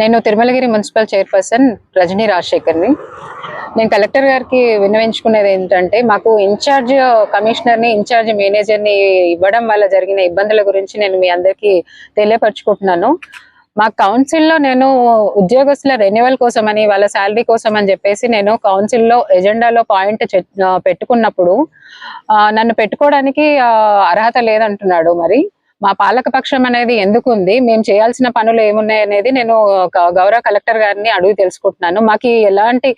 నేను Tirumalagiri municipal chairperson Rajani రాజశేఖర్ని. నేను కలెక్టర్ గారికి విన్నవించుకునేది ఏంటంటే మాకు ఇన్ఛార్జ్ కమిషనర్ని ఇన్ఛార్జ్ మేనేజర్ని ఇవ్వడం వల్ల జరిగిన ఇబ్బందుల గురించి నేను మీ అందరికీ తెలియపరచుకుంటున్నాను. మా కౌన్సిల్లో నేను ఉద్యోగస్తుల రెన్యువల్ కోసం అని వాళ్ళ శాలరీ కోసం అని చెప్పేసి నేను కౌన్సిల్లో ఎజెండాలో పాయింట్ చె- పెట్టుకున్నప్పుడు ఆ, నన్ను పెట్టుకోవడానికి ఆ, అర్హత లేదంటున్నాడు మరి. మా పాలకపక్షం అనేది ఎందుకు ఉంది? మేము చేయాల్సిన పనులు ఏమున్నాయి అనేది నేను గౌరవ కలెక్టర్ గారిని అడిగి తెలుసుకుంటున్నాను. మాకు ఎలాంటి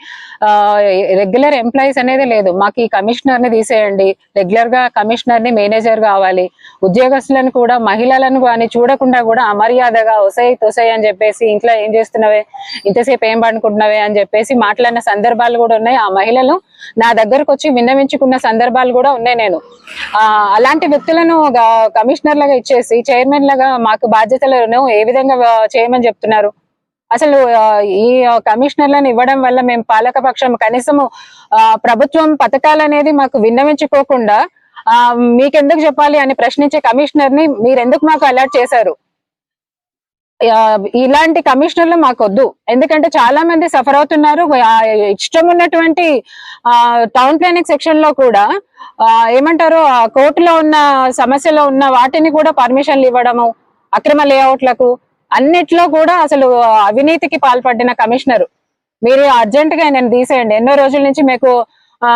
రెగ్యులర్ ఎంప్లాయీస్ అనేది లేదు. మాకు ఈ కమిషనర్ని తీసేయండి. రెగ్యులర్గా కమిషనర్ని మేనేజర్ కావాలి. ఉద్యోగస్తులను కూడా మహిళలను కానీ చూడకుండా కూడా అమర్యాదగా ఒసై తొసై అని చెప్పేసి ఇంట్లో ఏం చేస్తున్నావే? ఇంతసేపు ఏం పండుకుంటున్నావే అని చెప్పేసి మాట్లాడిన సందర్భాలు కూడా ఉన్నాయి. ఆ మహిళలు నా దగ్గరకు వచ్చి విన్నవించుకున్న సందర్భాలు కూడా ఉన్నాయి నేను. ఆ, అలాంటి వ్యక్తులను గ- కమిషనర్ లాగా చైర్మన్ లాగా మాకు బాధ్యతలను ఏ విధంగా చేయమని చెప్తున్నారు? అసలు ఈ కమిషనర్లను ఇవ్వడం వల్ల మేము పాలకపక్షం కనీసము ప్రభుత్వం పథకాలు అనేది మాకు విన్నవించుకోకుండా మీకెందుకు చెప్పాలి అని ప్రశ్నించే కమిషనర్ని మీరు ఎందుకు మాకు అలర్ట్ చేశారు? ఇలాంటి కమిషనర్లు మాకొద్దు. ఎందుకంటే చాలా మంది సఫర్ అవుతున్నారు. ఇష్టం ఉన్నటువంటి ఆ, టౌన్ ప్లానింగ్ సెక్షన్లో కూడా ఏమంటారు ఆ, కోర్టులో ఉన్న సమస్యలో ఉన్న వాటిని కూడా పర్మిషన్లు ఇవ్వడము అక్రమ లేఅవుట్లకు అన్నిట్లో కూడా అసలు అవినీతికి పాల్పడిన కమిషనర్. మీరు అర్జెంట్గా నేను తీసేయండి. ఎన్నో రోజుల నుంచి మీకు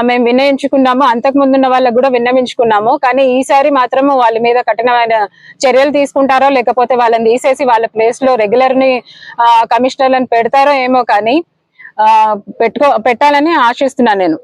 మేము విన్నయించుకున్నాము అంతకు ముందున్న వాళ్ళకు కూడా విన్నవించుకున్నాము. కానీ ఈసారి మాత్రము వాళ్ళ మీద కఠినమైన చర్యలు తీసుకుంటారో లేకపోతే వాళ్ళని తీసేసి వాళ్ళ ప్లేస్లో రెగ్యులర్ని కమిషనర్లను పెడతారో ఏమో కానీ ఆ, పెట్టుకో పెట్టాలని ఆశిస్తున్నాను నేను.